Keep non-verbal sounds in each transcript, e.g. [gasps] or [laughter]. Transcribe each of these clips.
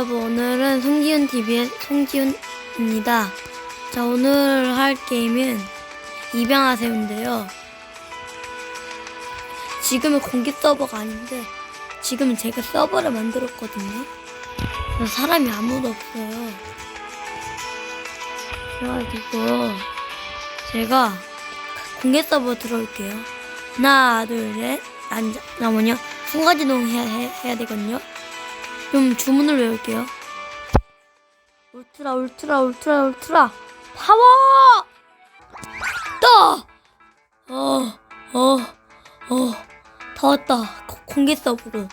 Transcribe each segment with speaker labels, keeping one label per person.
Speaker 1: 여러분 오늘은 송지훈 TV의 송지훈입니다. 자 오늘 할 게임은 입양하세요인데요. 지금은 공개 서버가 아닌데 지금은 제가 서버를 만들었거든요. 사람이 아무도 없어요. 그래가지고 제가 공개 서버 들어올게요. 하나 둘셋 앉아 나 뭐냐 순간이동 해야, 해, 해야 되거든요. 좀 주문을 외울게요. 울트라 울트라 울트라 울트라 파워! 떠! 어, 어, 어, 다 왔다. 고- 공개 서브로.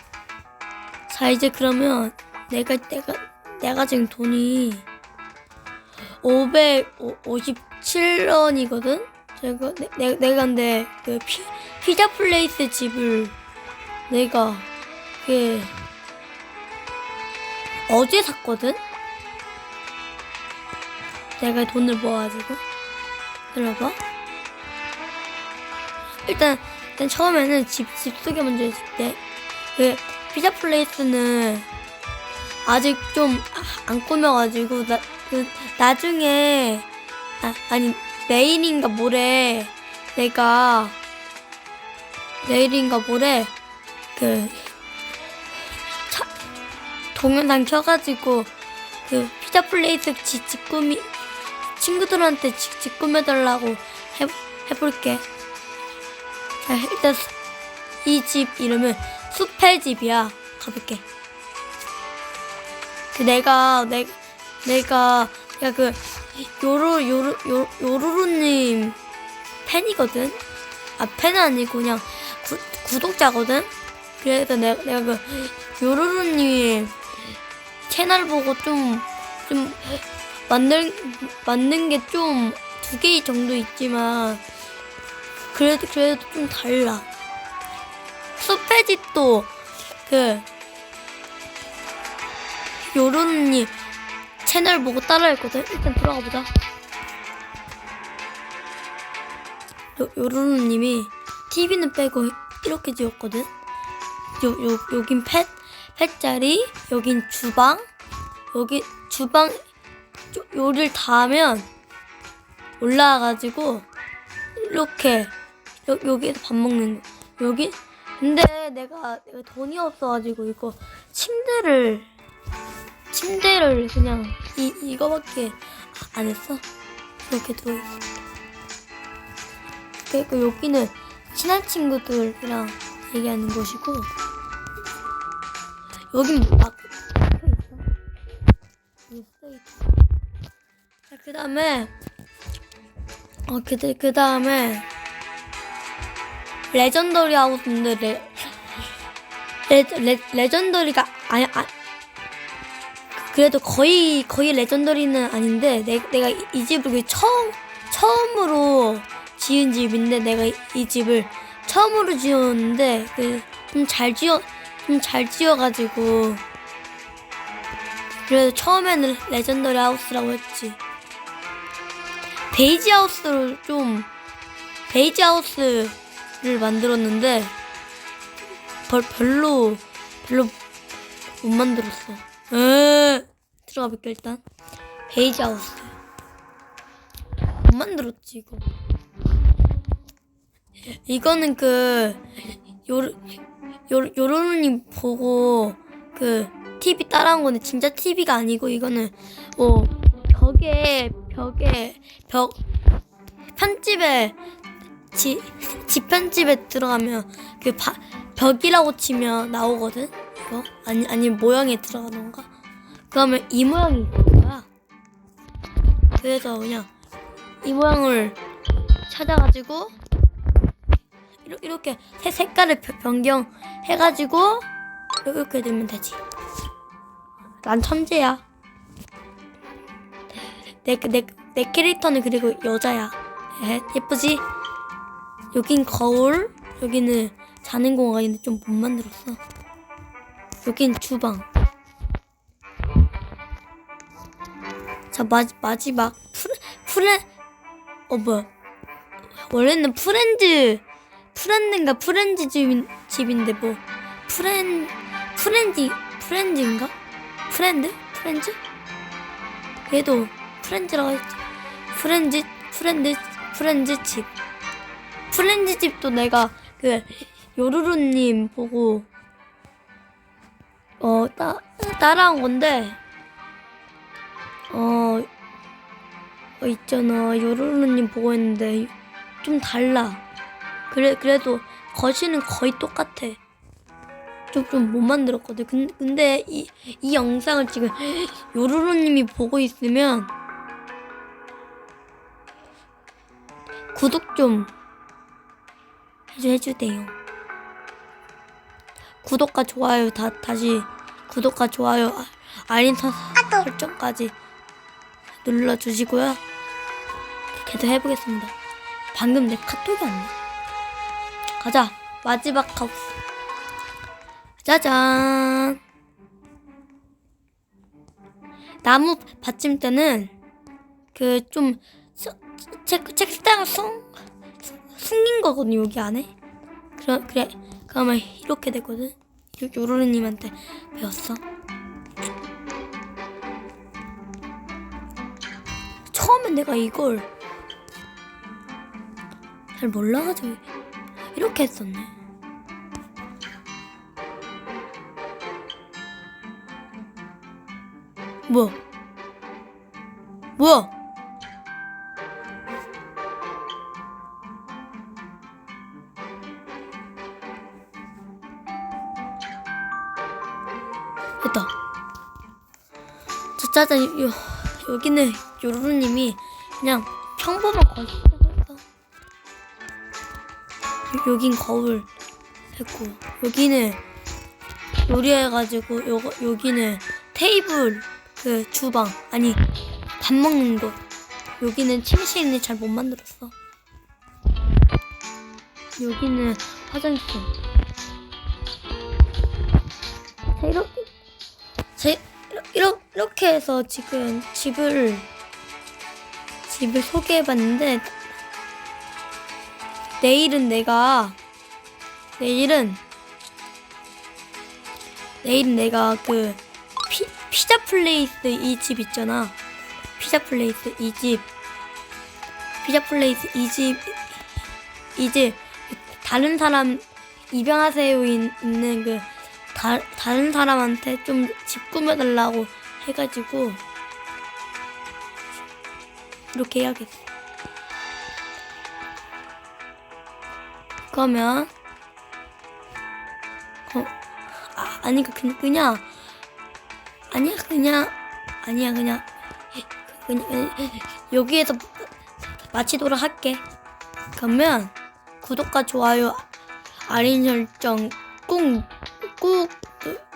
Speaker 1: 자, 이제 그러면 내가, 내가, 내가 지금 돈이 557원이거든? 제가, 내, 내, 내가 근데 그 피, 피자 플레이스 집을 내가 그 어제 샀거든? 내가 돈을 모아가지고. 들어봐. 일단 일단 처음에는 집, 집 소개 먼저 해줄게. 그 피자 플레이스는 아직 좀 안 꾸며가지고 나, 그 나중에 아, 아니 내일인가 모레 내가 내일인가 모레 그 차, 동영상 켜가지고 그 피자 플레이스 집, 집 꾸미 친구들한테 집, 집 꾸며달라고 해, 해볼게. 자 일단 이 집 이름은 숲의 집이야. 가볼게. 그 내가 내 내가 내가 그 요로 요로 요 요루루님 팬이거든. 아 팬은 아니고 그냥 구, 구독자거든. 그래서 내가 내가 그 요루루님 채널 보고 좀 좀 만든 게좀 두 개 정도 있지만 그래도 그래도 좀 달라. 숲의 집도 그 요루루님 채널 보고 따라했거든. 일단 들어가 보자. 요, 요루루님이 TV는 빼고 이렇게 지었거든. 요, 요, 여긴 펫, 펫자리, 여긴 주방, 여기 주방, 요, 요를 닿으면 올라와가지고, 이렇게, 여, 여기에서 밥 먹는 거. 여기? 근데 내가, 내가 돈이 없어가지고, 이거 침대를, 침대를 그냥, 이, 이거밖에 안 했어. 이렇게 누워있어. 그리고 여기는 친한 친구들이랑 얘기하는 곳이고 여긴 막. 자, 그 다음에 어, 그, 그 다음에 레전더리 하우스인데 레, 레, 레, 레전더리가 아니 아 그래도 거의 거의 레전더리는 아닌데 내, 내가 이, 이 집을 그 처음 처음으로 지은 집인데 내가 이, 이 집을 처음으로 지었는데 그 좀 잘 지어 좀 잘 지어가지고 그래도 처음에는 레전더리 하우스라고 했지 베이지 하우스로 좀 베이지 하우스를 만들었는데 별, 별로 별로 못 만들었어. 에 들어가 볼게 일단 베이지 하우스 못 만들었지 이거. 이거는 그 요르 요 요로님 보고 그 TV 따라한 건데 진짜 TV가 아니고 이거는 뭐 벽에 벽에 벽 편집에 지, 집 편집에 들어가면 그 바, 벽이라고 치면 나오거든? 이거? 아니 아니 모양에 들어가던가? 그러면 이 모양이 있는 거야? 그래서 그냥 이 모양을 찾아가지고 이렇게, 색- 색깔을 변- 변경해가지고 이렇게 넣으면 되지. 난 천재야. 내, 내, 내 캐릭터는 그리고 여자야. 예, 예쁘지? 여긴 거울, 여기는 자는 공간인데 좀 못 만들었어. 여긴 주방. 자, 마, 마지막. 프레, 프레, 어, 뭐야. 원래는 프렌즈 프렌드인가 프렌즈 집, 집인데 뭐 프렌 프렌지 프렌즈인가 프렌드? 프렌즈? 얘도 프렌즈라고 했지. 프렌즈, 프렌드, 프렌즈 집. 프렌즈 집도 내가 그 요루루님 보고 어, 따, 따라한 건데 어, 어 있잖아. 요루루님 보고 했는데 좀 달라. 그래, 그래도 거시는 거의 똑같아. 좀, 좀못 만들었거든. 근, 근데 이, 이 영상을 지금 [gasps] 요루루님이 보고 있으면 구독 좀 해주, 해주대요. 구독과 좋아요 다, 다시 구독과 좋아요 아- 알림 설- 설정까지 눌러주시고요. 계속 해보겠습니다. 방금 내 카톡이 왔네. 가자. 마지막 하우스. 짜잔. 나무 받침대는 그 좀 책, 책상 숨, 숨긴 거거든요, 여기 안에. 그래, 그래. 그러면 이렇게 되거든. 요, 요루루님한테 배웠어. 처음엔 내가 이걸 잘 몰라가지고 이렇게 했었네. 뭐야? 뭐야? 됐다. 저 요, 여기는 요루루님이 그냥 평범한 했어. 여긴 거울 했고 여기는 요리해가지고 요거 여기는 테이블 그 주방 아니 밥 먹는 곳 여기는 침실인데 잘 못 만들었어. 여기는 화장실. 자 이렇게 제 이렇게 이렇게 해서 지금 집을 집을 소개해봤는데 내일은 내가 내일은 내일은 내가 그 피, 피자 플레이스 이 집 있잖아. 피자 플레이스 이 집. 피자 플레이스 이 집 이 집. 다른 사람 입양하세요 인- 있는 그 다, 다른 사람한테 좀 집 꾸며달라고 해가지고 이렇게 해야겠어. 그러면 어 아, 아니 그 그냥, 그냥 아니야 그냥 아니야 그냥 그냥 여기에서 마치도록 할게. 그러면 구독과 좋아요 알림 설정 꾹 꾹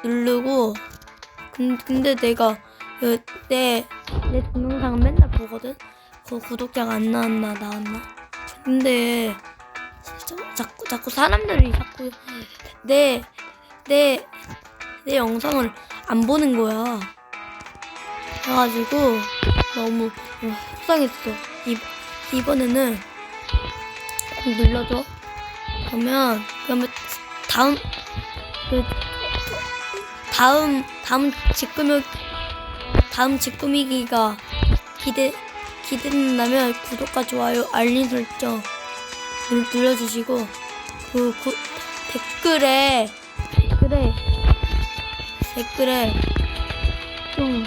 Speaker 1: 누르고 근, 근데 내가 그, 내, 내 동영상은 맨날 보거든 그 구독자가 안 나왔나 나왔나 근데 자, 자꾸 사람들이 자꾸 내 내 내 영상을 안 보는 거야. 그래가지고 너무 어, 속상했어. 이, 이번에는 꼭 눌러줘. 그러면 그러면 다음 그 다음 다음 직구미 다음 직구미기가 기대 기대된다면 구독과 좋아요 알림 설정 눌- 눌러주시고 그 구, 댓글에 댓글에 댓글에 좀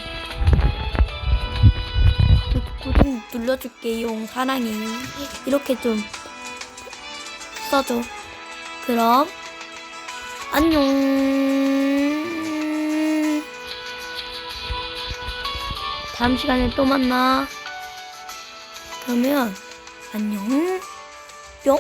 Speaker 1: 구- 구독 눌러줄게요 사랑해요 이렇게 좀 써줘 그럼 안녕. 다음 시간에 또 만나. 그러면 안녕. 뿅.